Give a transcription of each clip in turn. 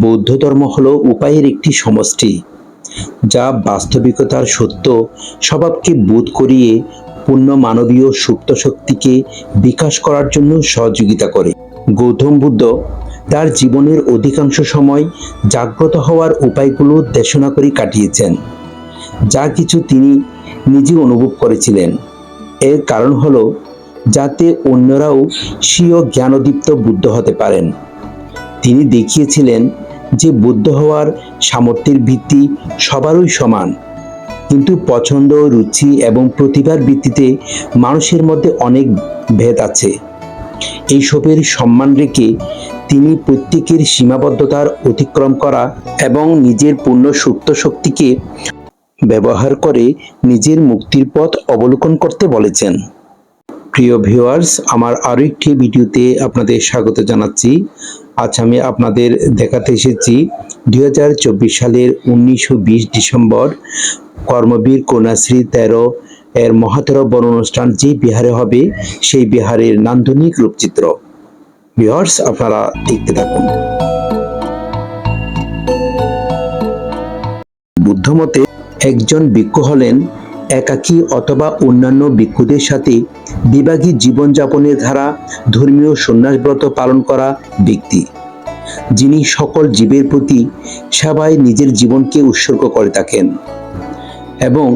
বৌদ্ধ ধর্ম হল উপায়ের একটি সমষ্টি, যা বাস্তবিকতার সত্য স্বভাবকে বোধ করিয়ে পূর্ণ মানবীয় সুপ্ত শক্তিকে বিকাশ করার জন্য সহযোগিতা করে। গৌতম বুদ্ধ তার জীবনের অধিকাংশ সময় জাগ্রত হওয়ার উপায়গুলো দেশনা করে কাটিয়েছেন, যা কিছু তিনি নিজে অনুভব করেছিলেন। এর কারণ হলো যাতে অন্যরাও স্বীয় জ্ঞানদীপ্ত বুদ্ধ হতে পারেন। তিনি দেখিয়েছিলেন যে বুদ্ধ হওয়ার সামর্থ্যের ভিত্তি সবারই সমান। কিন্তু পছন্দ, রুচি এবং প্রতিভার ভিত্তিতে মানুষের মধ্যে অনেক ভেদ আছে। এইসবের সম্মান রেখে তিনি প্রত্যেকের সীমাবদ্ধতার অতিক্রম করা এবং নিজের পূর্ণ সুপ্ত শক্তিকে ব্যবহার করে নিজের মুক্তির পথ অবলোকন করতে বলেছেন। প্রিয় ভিউয়ার্স আমার আরও একটি ভিডিওতে আপনাদের স্বাগত জানাচ্ছি। আজ আমি আপনাদের দেখাতে এসেছি দুই সালের উনিশশো ডিসেম্বর কর্মবীর কন্যাশ্রী তেরো এর মহাতের বন অনুষ্ঠান যে বিহারে হবে, সেই বিহারের নান্দনিক রূপচিত্র। ভিউয়ার্স আপনারা দেখতে থাকুন। বুদ্ধমতে একজন ভিক্ষু হলেন একাকী অথবা অন্যান্য ভিক্ষুদের সাথে বিভাগী জীবনযাপনের ধারা ধর্মীয় সন্ন্যাসব্রত পালন করা ব্যক্তি, যিনি সকল জীবের প্রতি সেবায় নিজের জীবনকে উৎসর্গ করে থাকেন এবং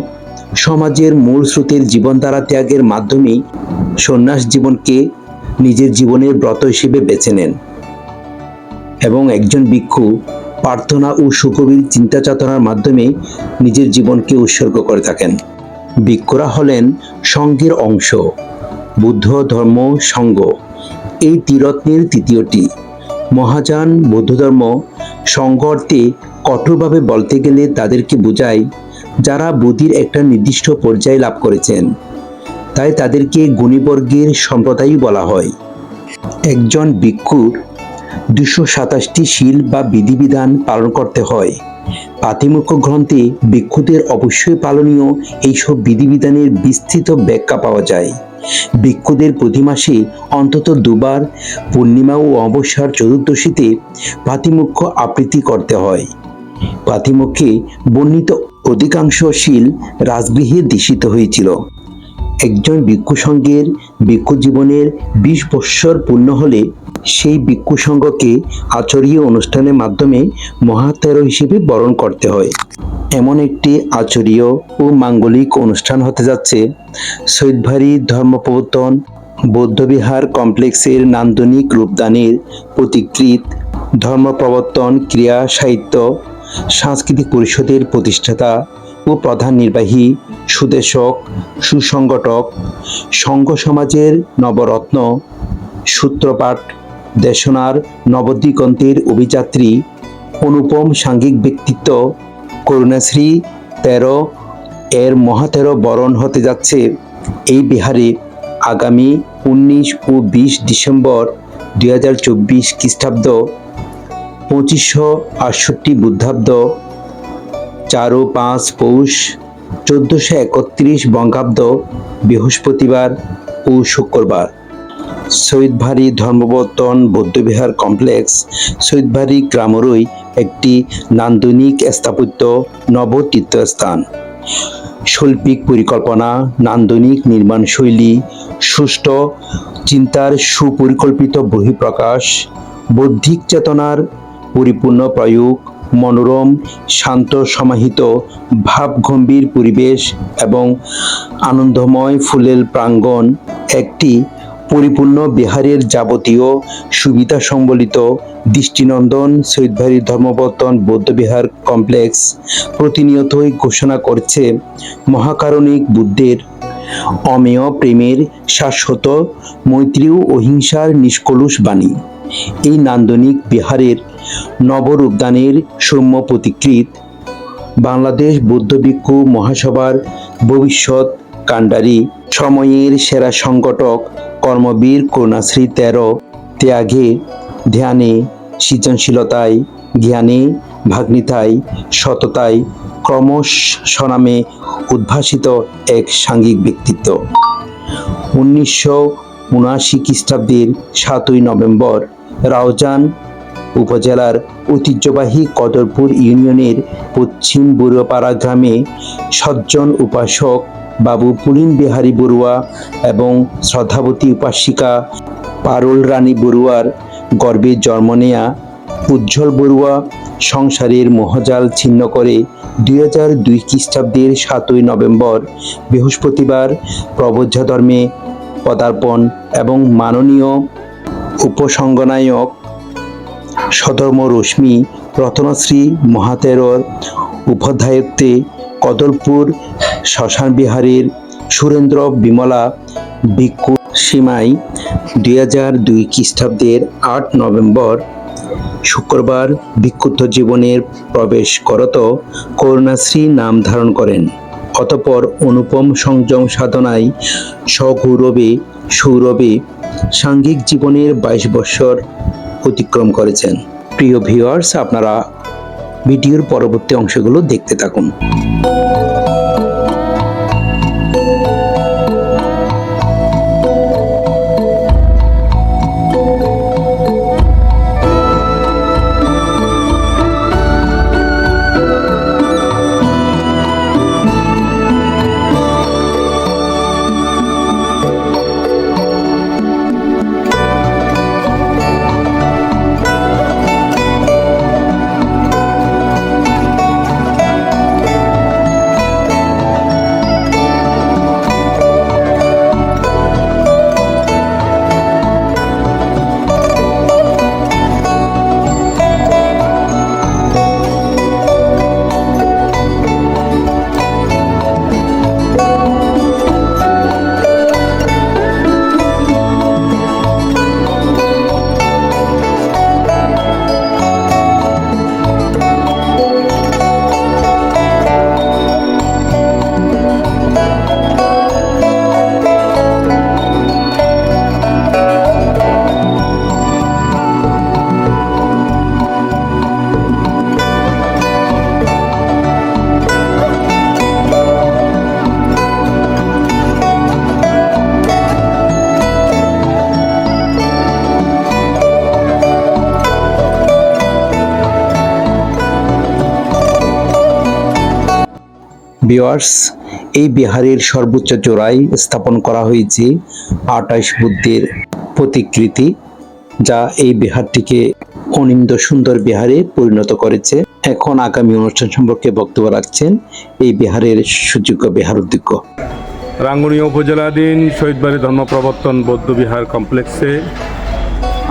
সমাজের মূল স্রোতের জীবনধারা ত্যাগের মাধ্যমে সন্ন্যাস জীবনকে নিজের জীবনের ব্রত হিসেবে বেছে নেন এবং একজন ভিক্ষু প্রার্থনা ও সুকবির চিন্তা চেতনার মাধ্যমে নিজের জীবনকে উৎসর্গ করে থাকেন। ভিক্ষুরা হলেন সঙ্ঘের অংশ। বুদ্ধ ধর্ম সঙ্ঘ এই ত্রিরত্নের তৃতীয়টি। মহাযান বৌদ্ধ ধর্ম সঙ্ঘ অর্থে কঠোরভাবে বলতে গেলে তাদেরকে বোঝায় যারা বুদ্ধির একটা নির্দিষ্ট পর্যায়ে লাভ করেছেন। তাই তাদেরকে গুণীবর্গের সম্প্রদায়ই বলা হয়। একজন ভিক্ষুর দুশো সাতাশটি শিল বা বিধিবিধান পালন করতে হয়। পাতিমুখ্য গ্রন্থে ভিক্ষুদের অবশ্যই পালনীয় এইসব বিধিবিধানের বিস্তৃত ব্যাখ্যা পাওয়া যায়। ভিক্ষুদের প্রতি মাসে অন্তত দুবার পূর্ণিমা ও অমাবস্যার চতুর্দশীতে পাতিমুখ্য আবৃত্তি করতে হয়। পাতিমুখে বর্ণিত অধিকাংশ শিল রাজগৃহে দীক্ষিত হয়েছিল। একজন ভিক্ষু সংঘের ভিক্ষু জীবনের বিশ বৎসর পূর্ণ হলে সেই ভিক্ষু সংঘকে আচরীয় অনুষ্ঠানের মাধ্যমে মহাতেরো হিসেবে বরণ করতে হয়। এমন একটি আচরীয় ও মাঙ্গলিক অনুষ্ঠান হতে যাচ্ছে। সৈয়দভারী ধর্মপ্রবর্তন বৌদ্ধবিহার কমপ্লেক্সের নান্দনিক রূপদানের প্রতিকৃত ধর্মপ্রবর্তন ক্রিয়া সাহিত্য সাংস্কৃতিক পরিষদের প্রতিষ্ঠাতা ও প্রধান নির্বাহী, সুদেশক, সুসংগঠক, সংঘ সমাজের নবরত্ন, সূত্রপাঠ, দেশনার নবদিগন্তের অভিযাত্রী, অনুপম সাংঘিক ব্যক্তিত্ব, করুণাশ্রী তেরো, এর মহাতেরো বরণ হতে যাচ্ছে এই বিহারে আগামী উনিশ ও বিশ ডিসেম্বর দুই হাজার চব্বিশ খ্রিস্টাব্দ পঁচিশশো আটষট্টি বুদ্ধাব্দ চার, পাঁচ, পৌষ, চোদ্দোশো একত্রিশ বঙ্গাব্দ বৃহস্পতিবার ও শুক্রবার। সৈয়দভারী ধর্মবর্তন বৌদ্ধবিহার কমপ্লেক্স, সৈয়দভারী গ্রামরই একটি নান্দনিক স্থাপত্য নবতীর্থস্থান। শৈল্পিক পরিকল্পনা, নান্দনিক নির্মাণ শৈলী, সুষ্ঠু চিন্তার সুপরিকল্পিত বহিঃপ্রকাশ, বৌদ্ধিক চেতনার পরিপূর্ণ প্রয়োগ মনোরম, শান্ত, সমাহিত, ভাবগম্ভীর পরিবেশ এবং আনন্দময় ফুলের প্রাঙ্গণ একটি পরিপূর্ণ বিহারের যাবতীয় সুবিধা সম্বলিত দৃষ্টিনন্দন সৈয়দভারী ধর্মবর্তন বৌদ্ধবিহার কমপ্লেক্স প্রতিনিয়তই ঘোষণা করছে মহাকারণিক বুদ্ধের অমেয় প্রেমের শাশ্বত, মৈত্রী ও অহিংসার নিষ্কলুষ বাণী। এই নান্দনিক বিহারের নবরূপদানের সৌম্য প্রতিকৃত বাংলাদেশ বৌদ্ধ ভিক্ষু মহাসভার ভবিষ্যৎ কাণ্ডারি সময়ের সেরা সংগঠক কর্মবীর করুণাশ্রী তেরো ত্যাগে ধ্যানে, সৃজনশীলতায় জ্ঞানে, ভাগ্নিতায় সততায় ক্রমশ স্বনামে উদ্ভাসিত এক সাংঘিক ব্যক্তিত্ব। উনিশশো উনআশি খ্রিস্টাব্দের সাতই নভেম্বর রাওজান উপজেলার ঐতিহ্যবাহী কদরপুর ইউনিয়নের পশ্চিম বুড়োপাড়া গ্রামে সজ্জন উপাসক বাবু পুলিন বিহারী বড়ুয়া এবং শ্রদ্ধাবতী উপাসিকা পারুল রানী বড়ুয়ার গর্বে জন্ম নেয়া উজ্জ্বল বড়ুয়া সংসারের মহজাল ছিন্ন করে দুই হাজার দুই খ্রিস্টাব্দের সাতই নভেম্বর বৃহস্পতিবার প্রবজ্জা ধর্মে পদার্পণ এবং মাননীয় উপসংগনায়ক সধর্ম রশ্মি রত্নশ্রী মহাতেরর উপাধ্যায়ত্বে কদলপুর শ্মশান বিহারের সুরেন্দ্র বিমলা ভিক্ষু সীমাই দুই হাজার দুই খ্রিস্টাব্দের আট নভেম্বর শুক্রবার বিক্ষুব্ধ জীবনের প্রবেশ করত করুণাশ্রী নাম ধারণ করেন। অতপর অনুপম সংযম সাধনায় সগৌরবে, সৌরভে সাঙ্গিক জীবনের বাইশ বছর অতিক্রম করেছেন। প্রিয় ভিউয়ার্স আপনারা ভিডিওর পরবর্তী অংশগুলো দেখতে থাকুন। বিওয়ার্স এই বিহারের সর্বোচ্চ চূড়ায় স্থাপন করা হয়েছে আটাইশ বুদ্ধের প্রতিকৃতি, যা এই বিহারটিকে অনিন্দ সুন্দর বিহারে পরিণত করেছে। এখন আগামী অনুষ্ঠান সম্পর্কে বক্তব্য রাখছেন এই বিহারের সুযোগ্য বিহার অধ্যক্ষ রাঙ্গুনিয়া উপজেলাধীন শহীদবাড়ি ধর্মপ্রবর্তন বৌদ্ধবিহার কমপ্লেক্সে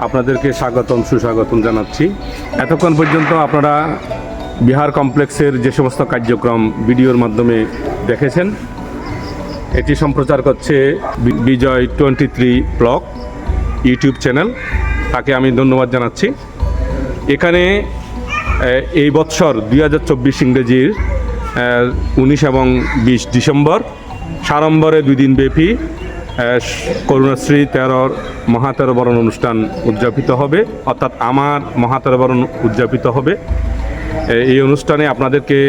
আপনাদেরকে স্বাগতম, সুস্বাগতম জানাচ্ছি। এতক্ষণ পর্যন্ত আপনারা বিহার কমপ্লেক্সের যে সমস্ত কার্যক্রম ভিডিওর মাধ্যমে দেখেছেন, এটি সম্প্রচার করছে Vijay twenty three blog YouTube channel. তাকে আমি ধন্যবাদ জানাচ্ছি। এখানে এই বৎসর দুই হাজার চব্বিশ ইংরেজির উনিশ এবং বিশ ডিসেম্বর, সাড়ম্বরে দুই দিন ব্যাপী করুণাশ্রী তেরোর মহাতেরো বরণ অনুষ্ঠান উদযাপিত হবে। অর্থাৎ আমার মহাতেরো বরণ উদযাপিত হবে। এই অনুষ্ঠানে আপনাদেরকে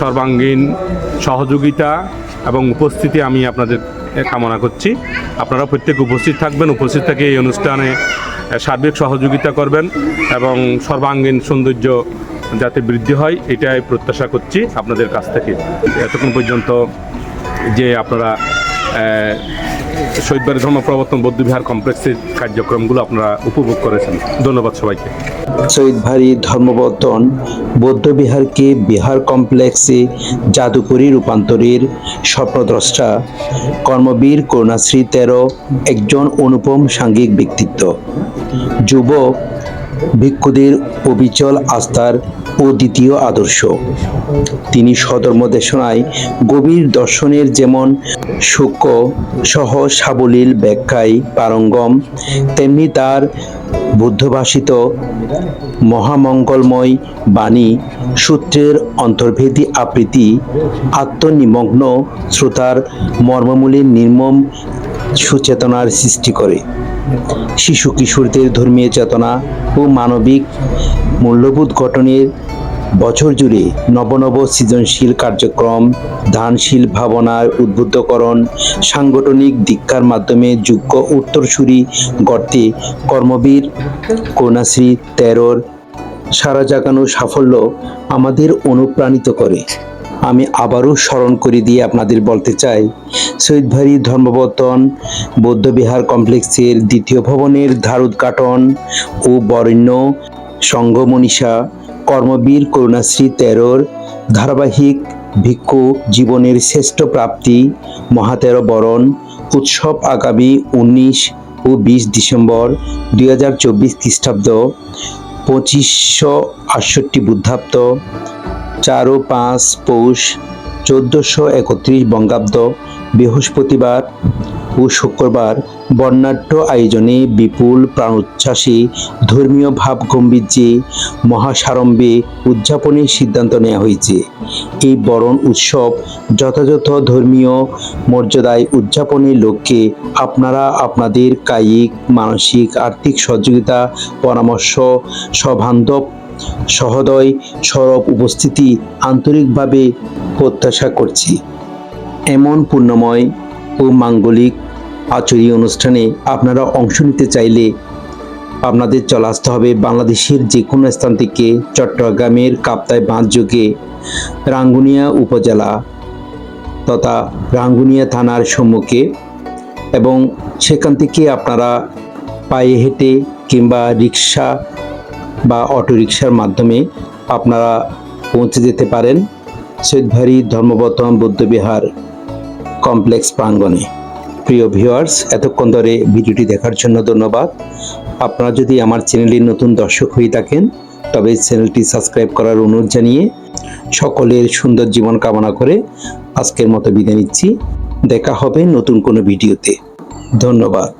সর্বাঙ্গীন সহযোগিতা এবং উপস্থিতি আমি আপনাদের কামনা করছি। আপনারা প্রত্যেক উপস্থিত থাকবেন, উপস্থিত থেকে এই অনুষ্ঠানে সার্বিক সহযোগিতা করবেন এবং সর্বাঙ্গীন সৌন্দর্য যাতে বৃদ্ধি হয়, এটাই প্রত্যাশা করছি আপনাদের কাছ থেকে। এতক্ষণ পর্যন্ত যে আপনারা শহীদবাড়ি ধর্ম প্রবর্তন বৌদ্ধবিহার কমপ্লেক্সের কার্যক্রমগুলো আপনারা উপভোগ করেছেন। ধন্যবাদ সবাইকে। শহীদ ভারী ধর্মবর্তন বৌদ্ধবিহারকে বিহার কমপ্লেক্সে জাদুকরী রূপান্তরের স্বপ্নদ্রষ্টা। কর্মবীর করুণাশ্রী তেরো, একজন অনুপম সাংঘিক ব্যক্তিত্ব। যুবক ভিক্ষুদের অবিচল আস্থার ও দ্বিতীয় আদর্শ। তিনি স্বধর্ম দেশনায় গভীর দর্শনের যেমন সূক্ষ্ম সহ সাবলীল ব্যাখ্যায় পারঙ্গম, তেমনি তার বুদ্ধভাষিত মহামঙ্গলময় বাণী, সূত্রের অন্তর্ভেদী আবৃত্তি, আত্মনিমগ্ন শ্রোতার মর্মমূলের নির্মম সুচেতনার সৃষ্টি করে। শিশু কিশোরদের ধর্মীয় চেতনা ও মানবিক মূল্যবোধ গঠনের বছর জুড়ে নবনব সৃজনশীল কার্যক্রম ধানশীল ভাবনার উদ্বুদ্ধকরণ, সাংগঠনিক দীক্ষার মাধ্যমে যোগ্য উত্তরসূরি গর্তে কর্মবীর কন্যাশ্রী তেরোর সারা জাগানো সাফল্য আমাদের অনুপ্রাণিত করে। আমি আবারও স্মরণ করে দিয়ে আপনাদের বলতে চাই শহীদ ভারী ধর্মবর্তন বৌদ্ধবিহার কমপ্লেক্সের দ্বিতীয় ভবনের ধার উদ্ঘাটন ও বরেণ্য সংঘ মনীষা কর্মবীর করুণাশ্রী তেরোর ধারাবাহিক ভিক্ষু জীবনের শ্রেষ্ঠ প্রাপ্তি মহাতেরো বরণ উৎসব আগামী উনিশ ও বিশ ডিসেম্বর দুই হাজার চব্বিশ খ্রিস্টাব্দ পঁচিশশো আটষট্টি বুদ্ধাব্দ চার, পাঁচ, পৌষ, চোদ্দোশো একত্রিশ বঙ্গাব্দ, বৃহস্পতিবার ও শুক্রবার বর্ণাঢ্য আয়োজনে বিপুল প্রাণোচ্ছ্বাসী ধর্মীয় ভাব গম্ভীর্যে মহাসারম্ভে উদযাপনের সিদ্ধান্ত নেওয়া হয়েছে। এই বরণ উৎসব যথাযথ ধর্মীয় মর্যাদায় উদযাপনের লক্ষ্যে আপনারা আপনাদের কায়িক, মানসিক, আর্থিক সহযোগিতা, পরামর্শ সবান্ধব সহদয় সরব উপস্থিতি আন্তরিকভাবে প্রত্যাশা করছি। এমন পূর্ণময় ও মাঙ্গলিক আচরী অনুষ্ঠানে আপনারা অংশ নিতে চাইলে আপনাদের চলে আসতে হবে বাংলাদেশের যে কোনো স্থান থেকে চট্টগ্রামের কাপ্তায় বাঁধ যোগে রাঙ্গুনিয়া উপজেলা তথা রাঙ্গুনিয়া থানার সম্মুখে এবং সেখান থেকে আপনারা পায়ে হেঁটে কিংবা রিক্সা বা অটোরিকশার মাধ্যমে আপনারা পৌঁছে যেতে পারেন সৈয়দভারি ধর্মবর্তমান বৌদ্ধবিহার কমপ্লেক্স প্রাঙ্গণে। প্রিয় ভিউয়ার্স, এতক্ষণ ধরে ভিডিওটি দেখার জন্য ধন্যবাদ। আপনারা যদি আমার চ্যানেলের নতুন দর্শক হয়ে থাকেন, তবে চ্যানেলটি সাবস্ক্রাইব করার অনুরোধ জানিয়ে সকলের সুন্দর জীবন কামনা করে আজকের মতো বিদায় নিচ্ছি। দেখা হবে নতুন কোনো ভিডিওতে। ধন্যবাদ।